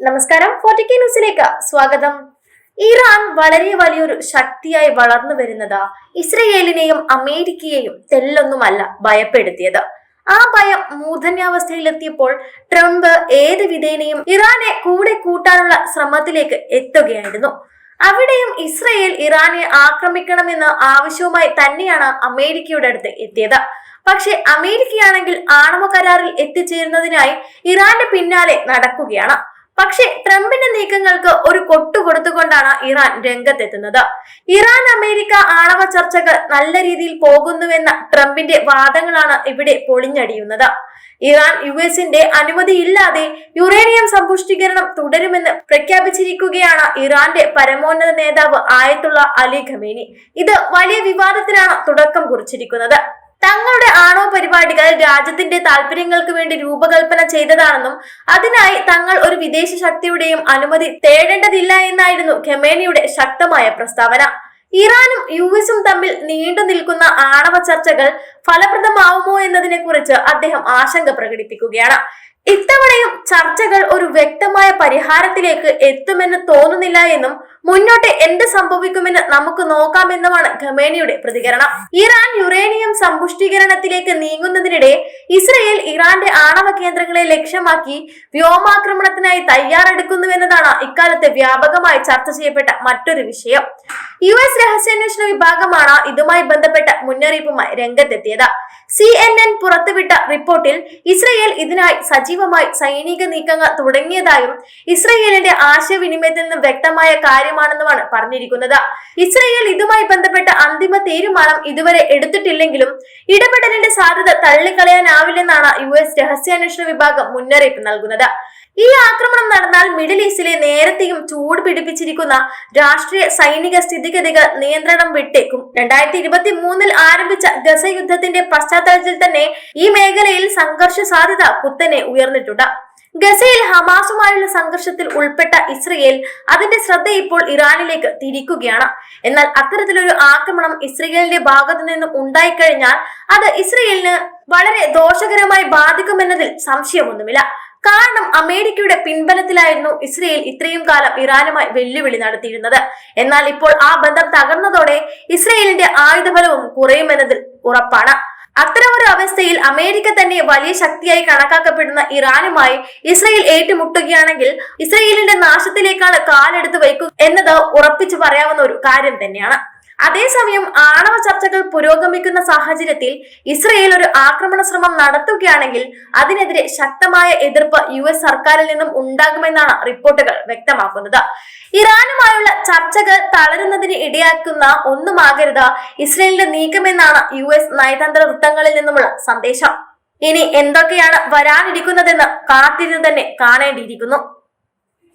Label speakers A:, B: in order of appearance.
A: നമസ്കാരം. Forty K ന്യൂസിലേക്ക് സ്വാഗതം. ഇറാൻ വളരെ വലിയൊരു ശക്തിയായി വളർന്നു വരുന്നത് ഇസ്രയേലിനെയും അമേരിക്കയെയും തെല്ലൊന്നുമല്ല ഭയപ്പെടുത്തിയത്. ആ ഭയം മൂർധന്യാവസ്ഥയിലെത്തിയപ്പോൾ ട്രംപ് ഏത് വിധേനയും ഇറാനെ കൂടെ കൂട്ടാനുള്ള ശ്രമത്തിലേക്ക് എത്തുകയായിരുന്നു. അവിടെയും ഇസ്രയേൽ ഇറാനെ ആക്രമിക്കണമെന്ന ആവശ്യവുമായി തന്നെയാണ് അമേരിക്കയുടെ അടുത്ത് എത്തിയത്. പക്ഷെ അമേരിക്കയാണെങ്കിൽ ആണവ കരാറിൽ എത്തിച്ചേരുന്നതിനായി ഇറാന്റെ പിന്നാലെ നടക്കുകയാണ്. പക്ഷേ ട്രംപിന്റെ നീക്കങ്ങൾക്ക് ഒരു കൊട്ടു കൊടുത്തുകൊണ്ടാണ് ഇറാൻ രംഗത്തെത്തുന്നത്. ഇറാൻ അമേരിക്ക ആണവ ചർച്ചകൾ നല്ല രീതിയിൽ പോകുന്നുവെന്ന ട്രംപിന്റെ വാദങ്ങളാണ് ഇവിടെ പൊളിഞ്ഞടിയുന്നത്. ഇറാൻ യു എസിന്റെ അനുമതിയില്ലാതെ യുറേനിയം സമ്പുഷ്ടീകരണം തുടരുമെന്ന് പ്രഖ്യാപിച്ചിരിക്കുകയാണ് ഇറാന്റെ പരമോന്നത നേതാവ് ആയത്തുള്ള അലി ഖമേനി. ഇത് വലിയ വിവാദത്തിനാണ് തുടക്കം കുറിച്ചിരിക്കുന്നത്. തങ്ങളുടെ ആണവ പരിപാടികൾ രാജ്യത്തിന്റെ താല്പര്യങ്ങൾക്ക് വേണ്ടി രൂപകൽപ്പന ചെയ്തതാണെന്നും അതിനായി തങ്ങൾ ഒരു വിദേശ ശക്തിയുടെയും അനുമതി തേടേണ്ടതില്ല എന്നായിരുന്നു ഖമേനിയുടെ ശക്തമായ പ്രസ്താവന. ഇറാനും യു എസും തമ്മിൽ നീണ്ടു നിൽക്കുന്ന ആണവ ചർച്ചകൾ ഫലപ്രദമാവുമോ എന്നതിനെ കുറിച്ച് അദ്ദേഹം ആശങ്ക പ്രകടിപ്പിക്കുകയാണ്. ഇത്തവണയും ചർച്ചകൾ ഒരു വ്യക്തമായ പരിഹാരത്തിലേക്ക് എത്തുമെന്ന് തോന്നുന്നില്ല എന്നും മുന്നോട്ട് എന്ത് സംഭവിക്കുമെന്ന് നമുക്ക് നോക്കാമെന്നുമാണ് ഖമേനിയുടെ പ്രതികരണം. ഇറാൻ യുറേനിയം സമ്പുഷ്ടീകരണത്തിലേക്ക് നീങ്ങുന്നതിനിടെ ഇസ്രയേൽ ഇറാന്റെ ആണവ കേന്ദ്രങ്ങളെ ലക്ഷ്യമാക്കി വ്യോമാക്രമണത്തിനായി തയ്യാറെടുക്കുന്നുവെന്നതാണ് ഇക്കാലത്ത് വ്യാപകമായി ചർച്ച ചെയ്യപ്പെട്ട മറ്റൊരു വിഷയം. യു എസ് രഹസ്യാന്വേഷണ വിഭാഗമാണ് ഇതുമായി ബന്ധപ്പെട്ട മുന്നറിയിപ്പുമായി രംഗത്തെത്തിയത്. സി എൻ എൻ പുറത്തുവിട്ട റിപ്പോർട്ടിൽ ഇസ്രയേൽ ഇതിനായി സജീവമായി സൈനിക നീക്കങ്ങൾ തുടങ്ങിയതായും ഇസ്രയേലിന്റെ ആശയവിനിമയത്തിൽ നിന്നും വ്യക്തമായ കാര്യമാണെന്നുമാണ് പറഞ്ഞിരിക്കുന്നത്. ഇസ്രയേൽ ഇതുമായി ബന്ധപ്പെട്ട അന്തിമ തീരുമാനം ഇതുവരെ എടുത്തിട്ടില്ലെങ്കിലും ഇടപെടലിന്റെ സാധ്യത തള്ളിക്കളയാനാവില്ലെന്നാണ് യു എസ് രഹസ്യാന്വേഷണ വിഭാഗം മുന്നറിയിപ്പ് നൽകുന്നത്. ഈ ആക്രമണം നടന്നാൽ മിഡിൽ ഈസ്റ്റിലെ നേരത്തെയും ചൂട് പിടിപ്പിച്ചിരിക്കുന്ന രാഷ്ട്രീയ സൈനിക സ്ഥിതിഗതികൾ നിയന്ത്രണം വിട്ടേക്കും. രണ്ടായിരത്തി ഇരുപത്തി മൂന്നിൽ ആരംഭിച്ച ഗസ യുദ്ധത്തിന്റെ പശ്ചാത്തലത്തിൽ തന്നെ ഈ മേഖലയിൽ സംഘർഷ സാധ്യത കുത്തനെ ഉയർന്നിട്ടുണ്ട്. ഗസയിൽ ഹമാസുമായുള്ള സംഘർഷത്തിൽ ഉൾപ്പെട്ട ഇസ്രയേൽ അതിന്റെ ശ്രദ്ധ ഇപ്പോൾ ഇറാനിലേക്ക് തിരിക്കുകയാണ്. എന്നാൽ അത്തരത്തിലൊരു ആക്രമണം ഇസ്രയേലിന്റെ ഭാഗത്തു നിന്നും ഉണ്ടായിക്കഴിഞ്ഞാൽ അത് ഇസ്രയേലിന് വളരെ ദോഷകരമായി ബാധിക്കുമെന്നതിൽ സംശയമൊന്നുമില്ല. കാരണം അമേരിക്കയുടെ പിൻബലത്തിലായിരുന്നു ഇസ്രയേൽ ഇത്രയും കാലം ഇറാനുമായി വെല്ലുവിളി നടത്തിയിരുന്നത്. എന്നാൽ ഇപ്പോൾ ആ ബന്ധം തകർന്നതോടെ ഇസ്രയേലിന്റെ ആയുധബലവും കുറയുമെന്നതിൽ ഉറപ്പാണ്. അത്തരമൊരു അവസ്ഥയിൽ അമേരിക്ക തന്നെ വലിയ ശക്തിയായി കണക്കാക്കപ്പെടുന്ന ഇറാനുമായി ഇസ്രയേൽ ഏറ്റുമുട്ടുകയാണെങ്കിൽ ഇസ്രയേലിന്റെ നാശത്തിലേക്കാണ് കാലെടുത്ത് വയ്ക്കുക എന്നത് ഉറപ്പിച്ചു പറയാവുന്ന ഒരു കാര്യം തന്നെയാണ്. അതേസമയം ആണവ ചർച്ചകൾ പുരോഗമിക്കുന്ന സാഹചര്യത്തിൽ ഇസ്രയേൽ ഒരു ആക്രമണ ശ്രമം നടത്തുകയാണെങ്കിൽ അതിനെതിരെ ശക്തമായ എതിർപ്പ് യു എസ് സർക്കാരിൽ നിന്നും ഉണ്ടാകുമെന്നാണ് റിപ്പോർട്ടുകൾ വ്യക്തമാക്കുന്നത്. ഇറാനുമായുള്ള ചർച്ചകൾ തളരുന്നതിന് ഇടയാക്കുന്ന ഒന്നുമാകരുത് ഇസ്രയേലിന്റെ നീക്കമെന്നാണ് യു എസ് നയതന്ത്ര വൃത്തങ്ങളിൽ നിന്നുമുള്ള സന്ദേശം. ഇനി എന്തൊക്കെയാണ് വരാനിരിക്കുന്നതെന്ന് കാത്തിരുന്ന് തന്നെ കാണേണ്ടിയിരിക്കുന്നു.